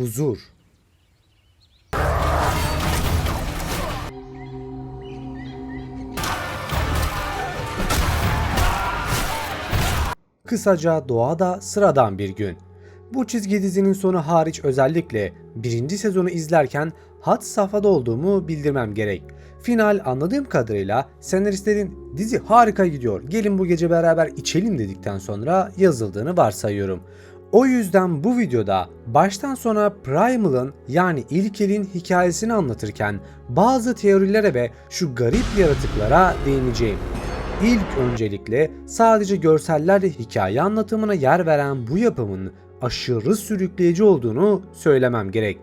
huzur. Kısaca doğada sıradan bir gün. Bu çizgi dizinin sonu hariç özellikle birinci sezonu izlerken had safhada olduğumu bildirmem gerek. Final anladığım kadarıyla senaristlerin dizi harika gidiyor gelin bu gece beraber içelim dedikten sonra yazıldığını varsayıyorum. O yüzden bu videoda baştan sona Primal'ın yani İlkel'in hikayesini anlatırken bazı teorilere ve şu garip yaratıklara değineceğim. İlk öncelikle sadece görsellerle hikaye anlatımına yer veren bu yapımın aşırı sürükleyici olduğunu söylemem gerek.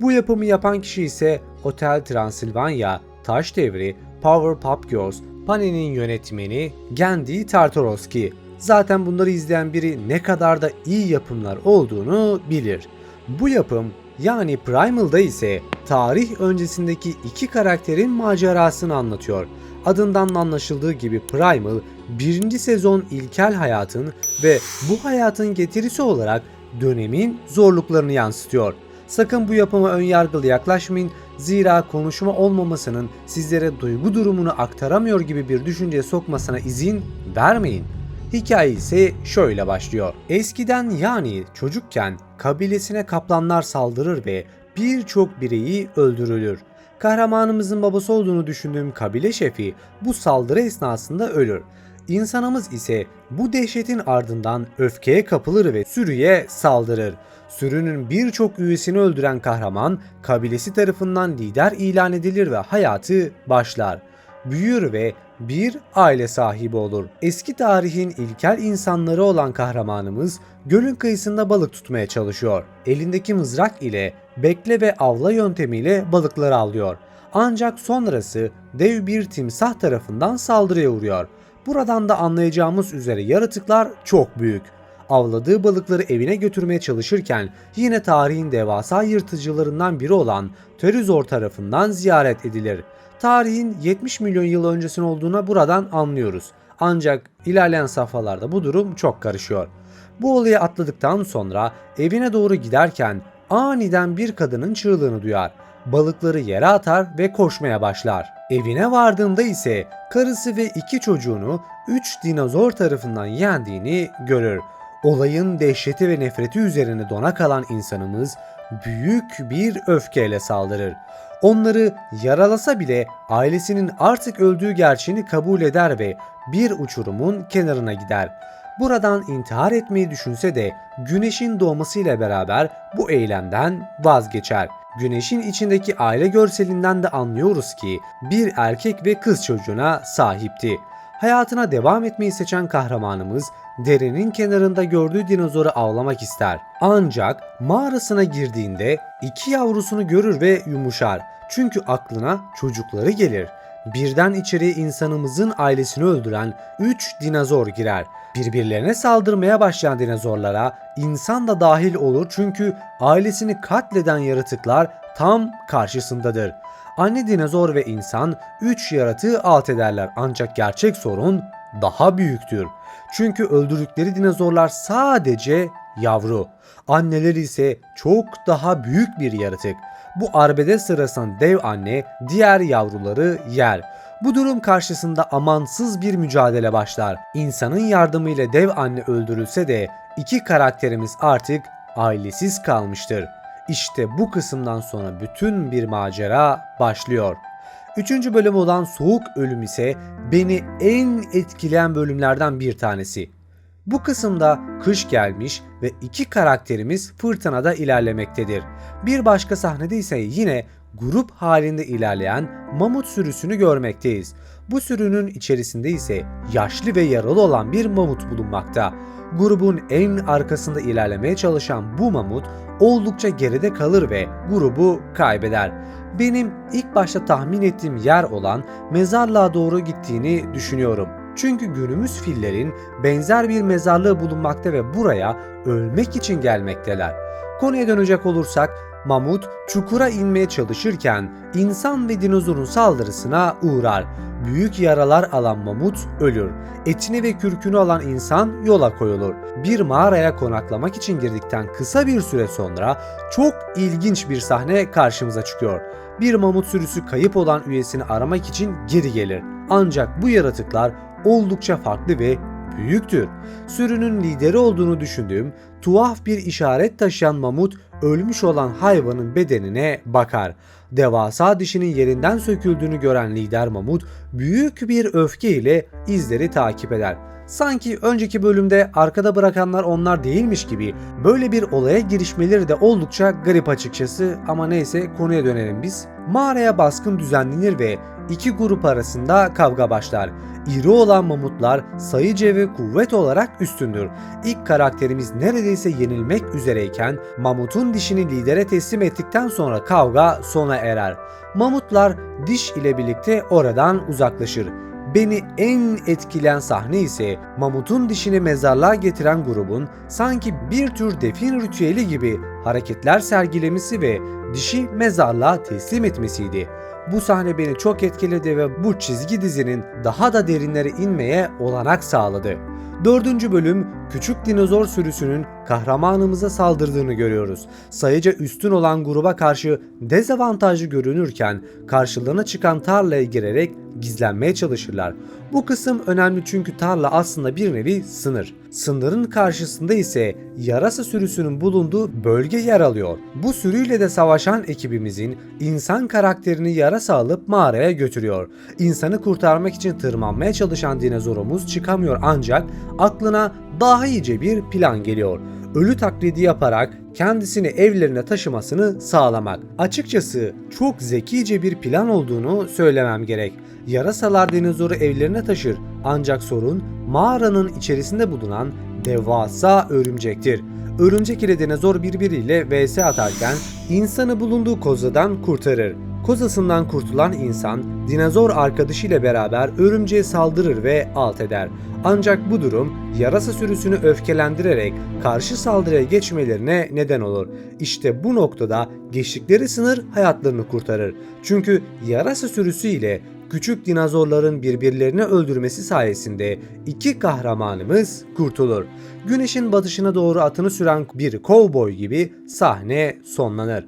Bu yapımı yapan kişi ise Hotel Transylvania, Taş Devri, Powerpuff Girls, Panini'nin yönetmeni Genndy Tartarovsky. Zaten bunları izleyen biri ne kadar da iyi yapımlar olduğunu bilir. Bu yapım yani Primal'da ise tarih öncesindeki iki karakterin macerasını anlatıyor. Adından da anlaşıldığı gibi Primal birinci sezon ilkel hayatın ve bu hayatın getirisi olarak dönemin zorluklarını yansıtıyor. Sakın bu yapıma ön yargılı yaklaşmayın. Zira konuşma olmamasının sizlere duygu durumunu aktaramıyor gibi bir düşünceye sokmasına izin vermeyin. Hikaye ise şöyle başlıyor. Eskiden yani çocukken kabilesine kaplanlar saldırır ve birçok bireyi öldürülür. Kahramanımızın babası olduğunu düşündüğüm kabile şefi bu saldırı esnasında ölür. İnsanımız ise bu dehşetin ardından öfkeye kapılır ve sürüye saldırır. Sürünün birçok üyesini öldüren kahraman kabilesi tarafından lider ilan edilir ve hayatı başlar. Büyür ve bir aile sahibi olur. Eski tarihin ilkel insanları olan kahramanımız gölün kıyısında balık tutmaya çalışıyor. Elindeki mızrak ile bekle ve avla yöntemiyle balıkları avlıyor. Ancak sonrası dev bir timsah tarafından saldırıya uğruyor. Buradan da anlayacağımız üzere yaratıklar çok büyük. Avladığı balıkları evine götürmeye çalışırken yine tarihin devasa yırtıcılarından biri olan Terizor tarafından ziyaret edilir. Tarihin 70 milyon yıl öncesinin olduğuna buradan anlıyoruz. Ancak ilerleyen safhalarda bu durum çok karışıyor. Bu olayı atladıktan sonra evine doğru giderken aniden bir kadının çığlığını duyar. Balıkları yere atar ve koşmaya başlar. Evine vardığında ise karısı ve iki çocuğunu 3 dinozor tarafından yendiğini görür. Olayın dehşeti ve nefreti üzerine dona kalan insanımız büyük bir öfkeyle saldırır. Onları yaralasa bile ailesinin artık öldüğü gerçeğini kabul eder ve bir uçurumun kenarına gider. Buradan intihar etmeyi düşünse de güneşin doğmasıyla beraber bu eylemden vazgeçer. Güneşin içindeki aile görselinden de anlıyoruz ki bir erkek ve kız çocuğuna sahipti. Hayatına devam etmeyi seçen kahramanımız derenin kenarında gördüğü dinozoru avlamak ister. Ancak mağarasına girdiğinde iki yavrusunu görür ve yumuşar. Çünkü aklına çocukları gelir. Birden içeriye insanımızın ailesini öldüren 3 dinozor girer. Birbirlerine saldırmaya başlayan dinozorlara insan da dahil olur çünkü ailesini katleden yaratıklar tam karşısındadır. Anne dinozor ve insan 3 yaratığı alt ederler ancak gerçek sorun daha büyüktür. Çünkü öldürdükleri dinozorlar sadece yavru. Anneler ise çok daha büyük bir yaratık. Bu arbede sırasında dev anne diğer yavruları yer. Bu durum karşısında amansız bir mücadele başlar. İnsanın yardımıyla dev anne öldürülse de iki karakterimiz artık ailesiz kalmıştır. İşte bu kısımdan sonra bütün bir macera başlıyor. Üçüncü bölüm olan Soğuk Ölüm ise beni en etkileyen bölümlerden bir tanesi. Bu kısımda kış gelmiş ve iki karakterimiz fırtınada ilerlemektedir. Bir başka sahnede ise yine grup halinde ilerleyen mamut sürüsünü görmekteyiz. Bu sürünün içerisinde ise yaşlı ve yaralı olan bir mamut bulunmakta. Grubun en arkasında ilerlemeye çalışan bu mamut oldukça geride kalır ve grubu kaybeder. Benim ilk başta tahmin ettiğim yer olan mezarlığa doğru gittiğini düşünüyorum. Çünkü günümüz fillerin benzer bir mezarlığı bulunmakta ve buraya ölmek için gelmekteler. Konuya dönecek olursak Mamut çukura inmeye çalışırken insan ve dinozorun saldırısına uğrar. Büyük yaralar alan mamut ölür. Etini ve kürkünü alan insan yola koyulur. Bir mağaraya konaklamak için girdikten kısa bir süre sonra çok ilginç bir sahne karşımıza çıkıyor. Bir mamut sürüsü kayıp olan üyesini aramak için geri gelir. Ancak bu yaratıklar oldukça farklı ve büyüktür. Sürünün lideri olduğunu düşündüğüm tuhaf bir işaret taşıyan mamut ölmüş olan hayvanın bedenine bakar. Devasa dişinin yerinden söküldüğünü gören lider mamut büyük bir öfke ile izleri takip eder. Sanki önceki bölümde arkada bırakanlar onlar değilmiş gibi böyle bir olaya girişmeleri de oldukça garip açıkçası ama neyse konuya dönelim biz. Mağaraya baskın düzenlenir ve iki grup arasında kavga başlar. İri olan mamutlar sayıca ve kuvvet olarak üstündür. İlk karakterimiz neredeyse yenilmek üzereyken mamutun dişini lidere teslim ettikten sonra kavga sona erer. Mamutlar diş ile birlikte oradan uzaklaşır. Beni en etkileyen sahne ise mamutun dişini mezarlığa getiren grubun sanki bir tür defin ritüeli gibi hareketler sergilemesi ve dişi mezarlığa teslim etmesiydi. Bu sahne beni çok etkiledi ve bu çizgi dizinin daha da derinlere inmeye olanak sağladı. Dördüncü bölüm küçük dinozor sürüsünün kahramanımıza saldırdığını görüyoruz. Sayıca üstün olan gruba karşı dezavantajlı görünürken karşılarına çıkan tarlaya girerek gizlenmeye çalışırlar. Bu kısım önemli çünkü tarla aslında bir nevi sınır. Sınırın karşısında ise yarasa sürüsünün bulunduğu bölge yer alıyor. Bu sürüyle de savaşan ekibimizin insan karakterini yarasa alıp mağaraya götürüyor. İnsanı kurtarmak için tırmanmaya çalışan dinozorumuz çıkamıyor ancak aklına daha iyice bir plan geliyor. Ölü taklidi yaparak kendisini evlerine taşımasını sağlamak. Açıkçası çok zekice bir plan olduğunu söylemem gerek. Yarasalar dinozoru evlerine taşır ancak sorun mağaranın içerisinde bulunan devasa örümcektir. Örümcek ile dinozor birbiriyle vs atarken insanı bulunduğu kozadan kurtarır. Kozasından kurtulan insan dinozor arkadaşıyla beraber örümceğe saldırır ve alt eder. Ancak bu durum yarasa sürüsünü öfkelendirerek karşı saldırıya geçmelerine neden olur. İşte bu noktada geçtikleri sınır hayatlarını kurtarır. Çünkü yarasa sürüsü ile küçük dinozorların birbirlerini öldürmesi sayesinde iki kahramanımız kurtulur. Güneşin batışına doğru atını süren bir kovboy gibi sahne sonlanır.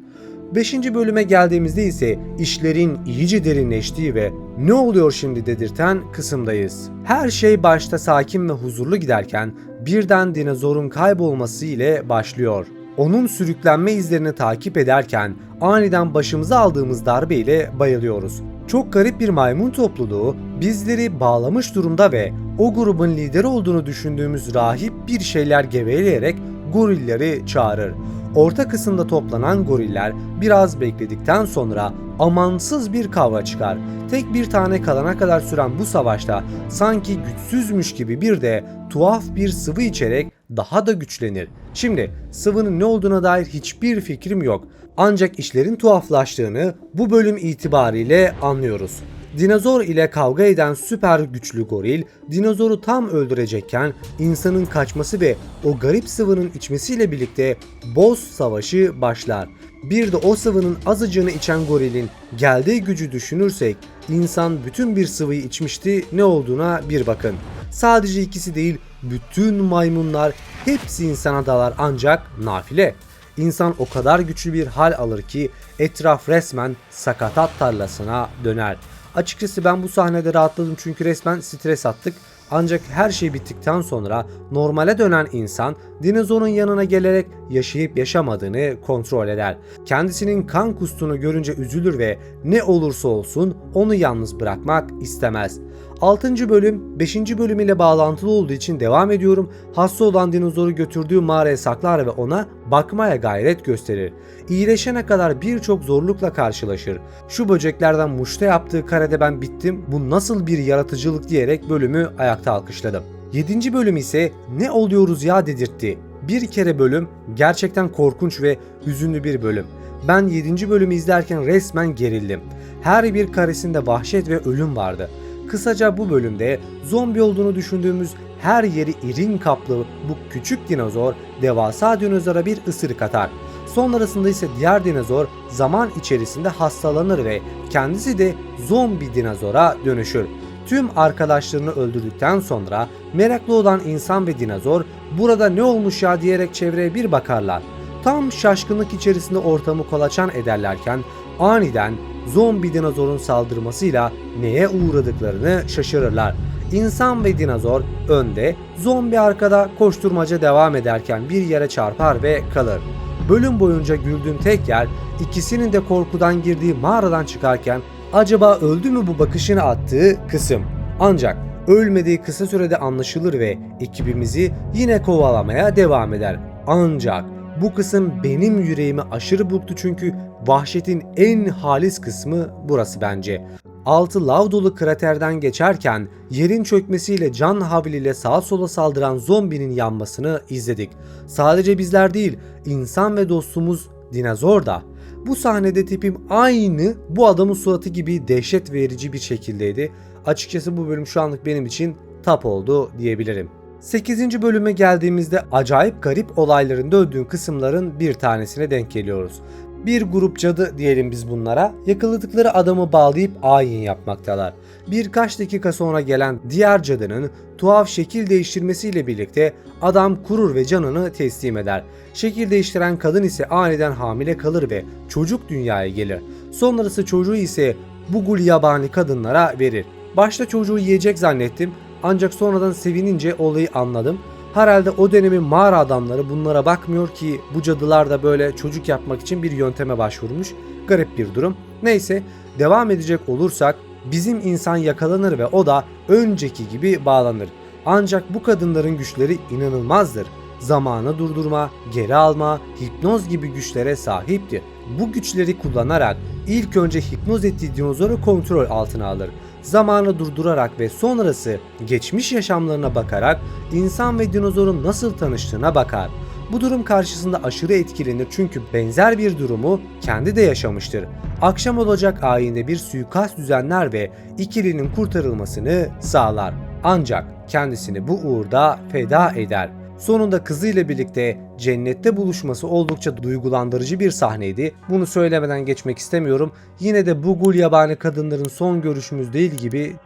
5. bölüme geldiğimizde ise işlerin iyice derinleştiği ve ne oluyor şimdi dedirten kısımdayız. Her şey başta sakin ve huzurlu giderken birden dinozorun kaybolması ile başlıyor. Onun sürüklenme izlerini takip ederken aniden başımıza aldığımız darbe ile bayılıyoruz. Çok garip bir maymun topluluğu bizleri bağlamış durumda ve o grubun lideri olduğunu düşündüğümüz rahip bir şeyler geveleyerek gorilleri çağırır. Orta kısımda toplanan goriller biraz bekledikten sonra amansız bir kavga çıkar. Tek bir tane kalana kadar süren bu savaşta sanki güçsüzmüş gibi bir de tuhaf bir sıvı içerek daha da güçlenir. Şimdi sıvının ne olduğuna dair hiçbir fikrim yok. Ancak işlerin tuhaflaştığını bu bölüm itibariyle anlıyoruz. Dinozor ile kavga eden süper güçlü goril, dinozoru tam öldürecekken insanın kaçması ve o garip sıvının içmesiyle birlikte boss savaşı başlar. Bir de o sıvının azıcığını içen gorilin geldiği gücü düşünürsek insan bütün bir sıvıyı içmişti ne olduğuna bir bakın. Sadece ikisi değil bütün maymunlar hepsi insana dalar ancak nafile. İnsan o kadar güçlü bir hal alır ki etraf resmen sakatat tarlasına döner. Açıkçası ben bu sahnede rahatladım çünkü resmen stres attık. Ancak her şey bittikten sonra normale dönen insan dinozorun yanına gelerek yaşayıp yaşamadığını kontrol eder. Kendisinin kan kustuğunu görünce üzülür ve ne olursa olsun onu yalnız bırakmak istemez. 6. bölüm 5. bölüm ile bağlantılı olduğu için devam ediyorum. Hasta olan dinozoru götürdüğü mağaraya saklar ve ona bakmaya gayret gösterir. İyileşene kadar birçok zorlukla karşılaşır. Şu böceklerden muşta yaptığı karede ben bittim. Bu nasıl bir yaratıcılık diyerek bölümü ayakta alkışladım. 7. bölüm ise ne oluyoruz ya dedirtti. Bir kere bölüm gerçekten korkunç ve hüzünlü bir bölüm. Ben 7. bölümü izlerken resmen gerildim. Her bir karesinde vahşet ve ölüm vardı. Kısaca bu bölümde zombi olduğunu düşündüğümüz her yeri irin kaplı bu küçük dinozor devasa dinozora bir ısırık atar. Sonrasında ise diğer dinozor zaman içerisinde hastalanır ve kendisi de zombi dinozora dönüşür. Tüm arkadaşlarını öldürdükten sonra meraklı olan insan ve dinozor burada ne olmuş ya diyerek çevreye bir bakarlar. Tam şaşkınlık içerisinde ortamı kolaçan ederlerken aniden zombi dinozorun saldırmasıyla neye uğradıklarını şaşırırlar. İnsan ve dinozor önde, zombi arkada koşturmaca devam ederken bir yere çarpar ve kalır. Bölüm boyunca güldüğüm tek yer ikisinin de korkudan girdiği mağaradan çıkarken acaba öldü mü bu bakışını attığı kısım. Ancak ölmediği kısa sürede anlaşılır ve ekibimizi yine kovalamaya devam eder. Ancak bu kısım benim yüreğimi aşırı burktu çünkü vahşetin en halis kısmı burası bence. Altı lav dolu kraterden geçerken yerin çökmesiyle can havliyle sağa sola saldıran zombinin yanmasını izledik. Sadece bizler değil, insan ve dostumuz dinozor da. Bu sahnede tipim aynı bu adamın suratı gibi dehşet verici bir şekildeydi. Açıkçası bu bölüm şu anlık benim için tap oldu diyebilirim. 8. bölüme geldiğimizde acayip garip olayların döndüğü kısımların bir tanesine denk geliyoruz. Bir grup cadı diyelim biz bunlara yakaladıkları adamı bağlayıp ayin yapmaktalar. Birkaç dakika sonra gelen diğer cadının tuhaf şekil değiştirmesiyle birlikte adam kurur ve canını teslim eder. Şekil değiştiren kadın ise aniden hamile kalır ve çocuk dünyaya gelir. Sonrası çocuğu ise bugul yabani kadınlara verir. Başta çocuğu yiyecek zannettim ancak sonradan sevinince olayı anladım. Herhalde o dönemin mağara adamları bunlara bakmıyor ki bu cadılar da böyle çocuk yapmak için bir yönteme başvurmuş. Garip bir durum. Neyse devam edecek olursak bizim insan yakalanır ve o da önceki gibi bağlanır. Ancak bu kadınların güçleri inanılmazdır. Zamanı durdurma, geri alma, hipnoz gibi güçlere sahiptir. Bu güçleri kullanarak ilk önce hipnoz ettiği dinozoru kontrol altına alır zamanı durdurarak ve sonrası geçmiş yaşamlarına bakarak insan ve dinozorun nasıl tanıştığına bakar. Bu durum karşısında aşırı etkilenir çünkü benzer bir durumu kendi de yaşamıştır. Akşam olacak ayinde bir suikast düzenler ve ikilinin kurtarılmasını sağlar. Ancak kendisini bu uğurda feda eder. Sonunda kızıyla birlikte cennette buluşması oldukça duygulandırıcı bir sahneydi. Bunu söylemeden geçmek istemiyorum. Yine de bu gul yabani kadınların son görüşümüz değil gibi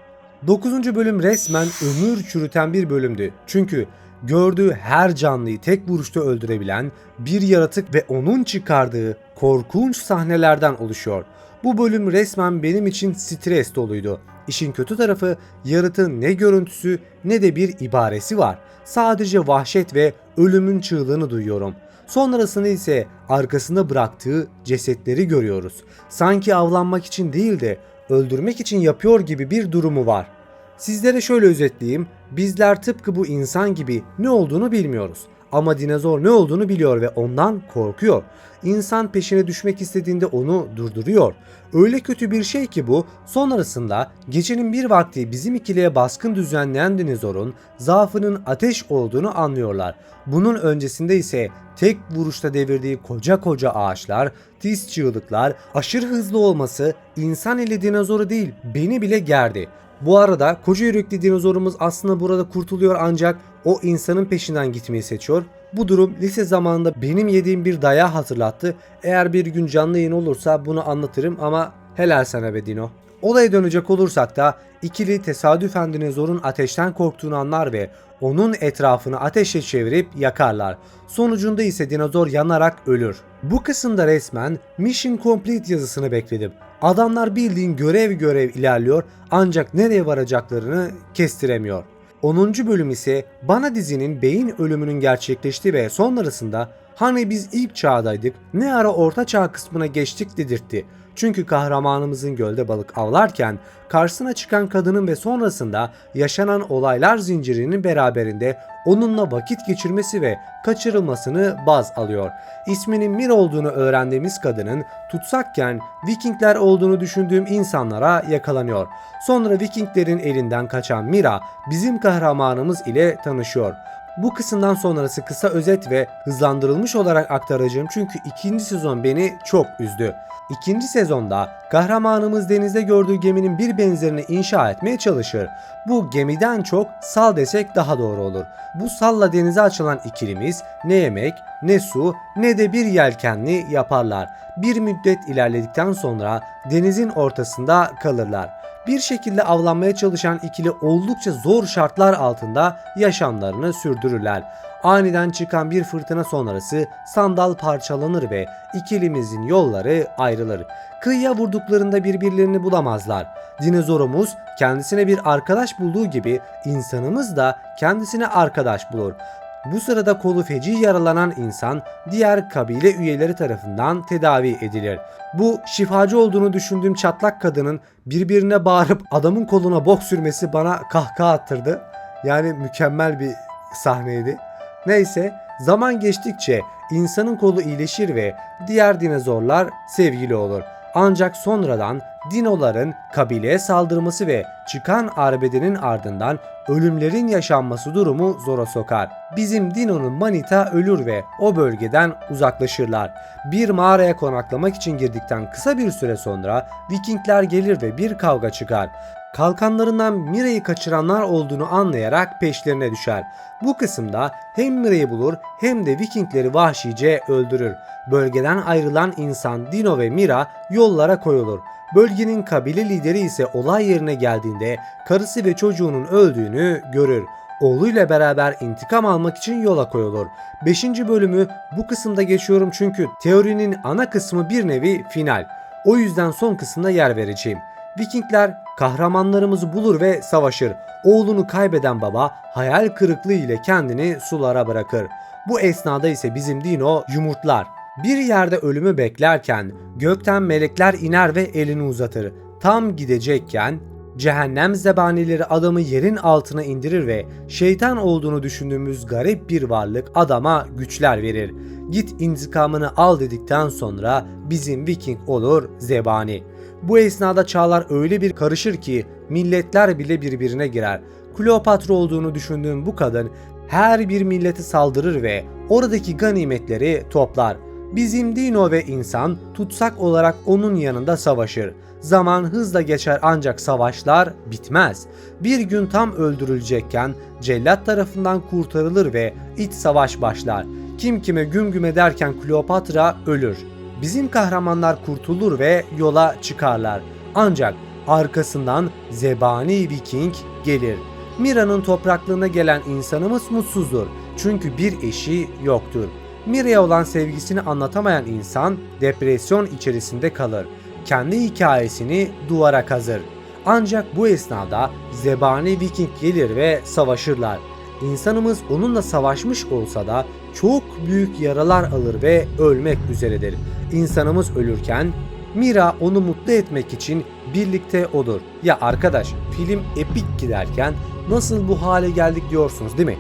9. bölüm resmen ömür çürüten bir bölümdü. Çünkü gördüğü her canlıyı tek vuruşta öldürebilen bir yaratık ve onun çıkardığı korkunç sahnelerden oluşuyor. Bu bölüm resmen benim için stres doluydu. İşin kötü tarafı yaratığın ne görüntüsü ne de bir ibaresi var. Sadece vahşet ve ölümün çığlığını duyuyorum. Sonrasında ise arkasında bıraktığı cesetleri görüyoruz. Sanki avlanmak için değil de öldürmek için yapıyor gibi bir durumu var. Sizlere şöyle özetleyeyim. Bizler tıpkı bu insan gibi ne olduğunu bilmiyoruz. Ama dinozor ne olduğunu biliyor ve ondan korkuyor. İnsan peşine düşmek istediğinde onu durduruyor. Öyle kötü bir şey ki bu. Sonrasında gecenin bir vakti bizim ikiliye baskın düzenleyen dinozorun zaafının ateş olduğunu anlıyorlar. Bunun öncesinde ise tek vuruşta devirdiği koca koca ağaçlar, tiz çığlıklar, aşırı hızlı olması insan eli dinozoru değil beni bile gerdi. Bu arada koca yürekli dinozorumuz aslında burada kurtuluyor ancak o insanın peşinden gitmeyi seçiyor. Bu durum lise zamanında benim yediğim bir dayağı hatırlattı. Eğer bir gün canlı yayın olursa bunu anlatırım ama helal sana be Dino. Olaya dönecek olursak da ikili tesadüfen dinozorun ateşten korktuğunu anlar ve onun etrafını ateşe çevirip yakarlar. Sonucunda ise dinozor yanarak ölür. Bu kısımda resmen Mission Complete yazısını bekledim. Adamlar bildiğin görev görev ilerliyor ancak nereye varacaklarını kestiremiyor. 10. bölüm ise bana dizinin beyin ölümünün gerçekleştiği ve sonrasında hani biz ilk çağdaydık ne ara orta çağ kısmına geçtik dedirtti. Çünkü kahramanımızın gölde balık avlarken karşısına çıkan kadının ve sonrasında yaşanan olaylar zincirinin beraberinde onunla vakit geçirmesi ve kaçırılmasını baz alıyor. İsminin Mir olduğunu öğrendiğimiz kadının tutsakken Vikingler olduğunu düşündüğüm insanlara yakalanıyor. Sonra Vikinglerin elinden kaçan Mira bizim kahramanımız ile tanışıyor. Bu kısımdan sonrası kısa özet ve hızlandırılmış olarak aktaracağım çünkü ikinci sezon beni çok üzdü. İkinci sezonda kahramanımız denizde gördüğü geminin bir benzerini inşa etmeye çalışır. Bu gemiden çok sal desek daha doğru olur. Bu salla denize açılan ikilimiz ne yemek, ne su, ne de bir yelkenli yaparlar. Bir müddet ilerledikten sonra denizin ortasında kalırlar. Bir şekilde avlanmaya çalışan ikili oldukça zor şartlar altında yaşamlarını sürdürürler. Aniden çıkan bir fırtına sonrası sandal parçalanır ve ikilimizin yolları ayrılır. Kıyıya vurduklarında birbirlerini bulamazlar. Dinozorumuz kendisine bir arkadaş bulduğu gibi insanımız da kendisine arkadaş bulur. Bu sırada kolu feci yaralanan insan diğer kabile üyeleri tarafından tedavi edilir. Bu şifacı olduğunu düşündüğüm çatlak kadının birbirine bağırıp adamın koluna bok sürmesi bana kahkaha attırdı. Yani mükemmel bir sahneydi. Neyse zaman geçtikçe insanın kolu iyileşir ve diğer dinozorlar sevgili olur. Ancak sonradan dinoların kabileye saldırması ve çıkan arbedenin ardından ölümlerin yaşanması durumu zora sokar. Bizim Dino'nun manita ölür ve o bölgeden uzaklaşırlar. Bir mağaraya konaklamak için girdikten kısa bir süre sonra Vikingler gelir ve bir kavga çıkar. Kalkanlarından Mira'yı kaçıranlar olduğunu anlayarak peşlerine düşer. Bu kısımda hem Mira'yı bulur hem de Vikingleri vahşice öldürür. Bölgeden ayrılan insan Dino ve Mira yollara koyulur. Bölgenin kabile lideri ise olay yerine geldiğinde karısı ve çocuğunun öldüğünü görür. Oğluyla beraber intikam almak için yola koyulur. 5. bölümü bu kısımda geçiyorum çünkü teorinin ana kısmı bir nevi final. O yüzden son kısımda yer vereceğim. Vikingler kahramanlarımızı bulur ve savaşır. Oğlunu kaybeden baba hayal kırıklığı ile kendini sulara bırakır. Bu esnada ise bizim Dino yumurtlar. Bir yerde ölümü beklerken gökten melekler iner ve elini uzatır. Tam gidecekken cehennem zebanileri adamı yerin altına indirir ve şeytan olduğunu düşündüğümüz garip bir varlık adama güçler verir. Git intikamını al dedikten sonra bizim Viking olur zebani. Bu esnada çağlar öyle bir karışır ki milletler bile birbirine girer. Kleopatra olduğunu düşündüğüm bu kadın her bir millete saldırır ve oradaki ganimetleri toplar. Bizim Dino ve insan tutsak olarak onun yanında savaşır. Zaman hızla geçer ancak savaşlar bitmez. Bir gün tam öldürülecekken cellat tarafından kurtarılır ve iç savaş başlar. Kim kime güm güm ederken Kleopatra ölür. Bizim kahramanlar kurtulur ve yola çıkarlar. Ancak arkasından zebani Viking gelir. Mira'nın topraklığına gelen insanımız mutsuzdur. Çünkü bir eşi yoktur. Mira'ya olan sevgisini anlatamayan insan depresyon içerisinde kalır. Kendi hikayesini duvara kazır. Ancak bu esnada zebani Viking gelir ve savaşırlar. İnsanımız onunla savaşmış olsa da çok büyük yaralar alır ve ölmek üzeredir. İnsanımız ölürken Mira onu mutlu etmek için birlikte olur. Ya arkadaş film epik giderken nasıl bu hale geldik diyorsunuz değil mi?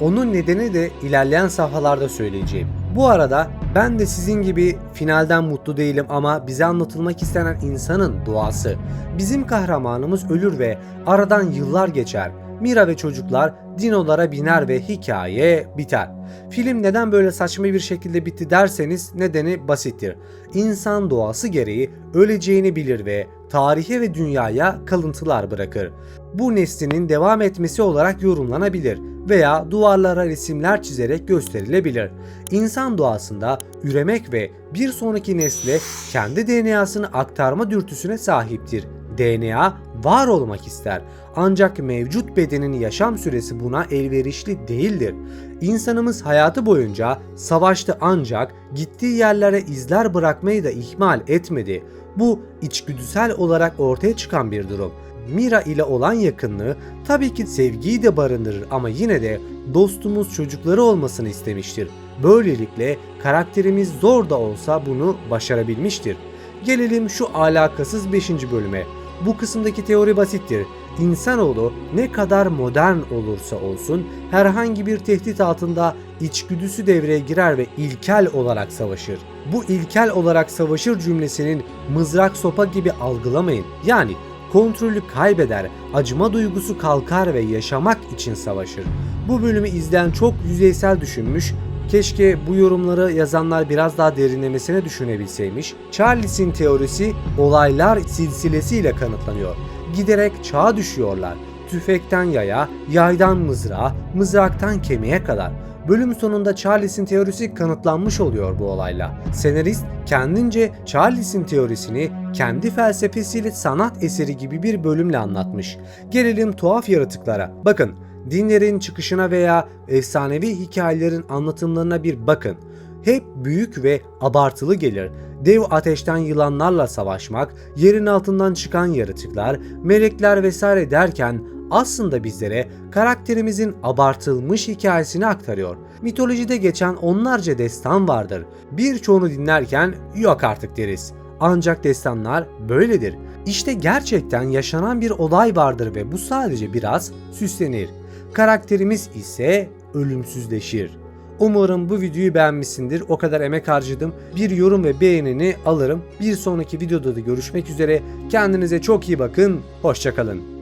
Onun nedeni de ilerleyen safhalarda söyleyeceğim. Bu arada ben de sizin gibi finalden mutlu değilim ama bize anlatılmak istenen insanın doğası. Bizim kahramanımız ölür ve aradan yıllar geçer. Mira ve çocuklar dinolara biner ve hikaye biter. Film neden böyle saçma bir şekilde bitti derseniz nedeni basittir. İnsan doğası gereği öleceğini bilir ve tarihe ve dünyaya kalıntılar bırakır. Bu neslinin devam etmesi olarak yorumlanabilir veya duvarlara resimler çizerek gösterilebilir. İnsan doğasında üremek ve bir sonraki nesle kendi DNA'sını aktarma dürtüsüne sahiptir. DNA var olmak ister. Ancak mevcut bedenin yaşam süresi buna elverişli değildir. İnsanımız hayatı boyunca savaştı ancak gittiği yerlere izler bırakmayı da ihmal etmedi. Bu içgüdüsel olarak ortaya çıkan bir durum. Mira ile olan yakınlığı tabii ki sevgiyi de barındırır ama yine de dostumuz çocukları olmasını istemiştir. Böylelikle karakterimiz zor da olsa bunu başarabilmiştir. Gelelim şu alakasız 5. bölüme. Bu kısımdaki teori basittir. İnsanoğlu ne kadar modern olursa olsun herhangi bir tehdit altında içgüdüsü devreye girer ve ilkel olarak savaşır. Bu ilkel olarak savaşır cümlesinin mızrak sopa gibi algılamayın. Yani kontrolü kaybeder, acıma duygusu kalkar ve yaşamak için savaşır. Bu bölümü izleyen çok yüzeysel düşünmüş, keşke bu yorumları yazanlar biraz daha derinlemesine düşünebilseymiş. Charles'in teorisi olaylar silsilesiyle kanıtlanıyor. Giderek çağa düşüyorlar. Tüfekten yaya, yaydan mızrağa, mızraktan kemiğe kadar. Bölüm sonunda Charles'in teorisi kanıtlanmış oluyor bu olayla. Senarist kendince Charles'in teorisini kendi felsefesiyle sanat eseri gibi bir bölümle anlatmış. Gelelim tuhaf yaratıklara. Bakın, dinlerin çıkışına veya efsanevi hikayelerin anlatımlarına bir bakın. Hep büyük ve abartılı gelir. Dev ateşten yılanlarla savaşmak, yerin altından çıkan yaratıklar, melekler vesaire derken aslında bizlere karakterimizin abartılmış hikayesini aktarıyor. Mitolojide geçen onlarca destan vardır. Birçoğunu dinlerken yok artık deriz. Ancak destanlar böyledir. İşte gerçekten yaşanan bir olay vardır ve bu sadece biraz süslenir. Karakterimiz ise ölümsüzleşir. Umarım bu videoyu beğenmişsindir. O kadar emek harcadım. Bir yorum ve beğenini alırım. Bir sonraki videoda da görüşmek üzere. Kendinize çok iyi bakın. Hoşçakalın.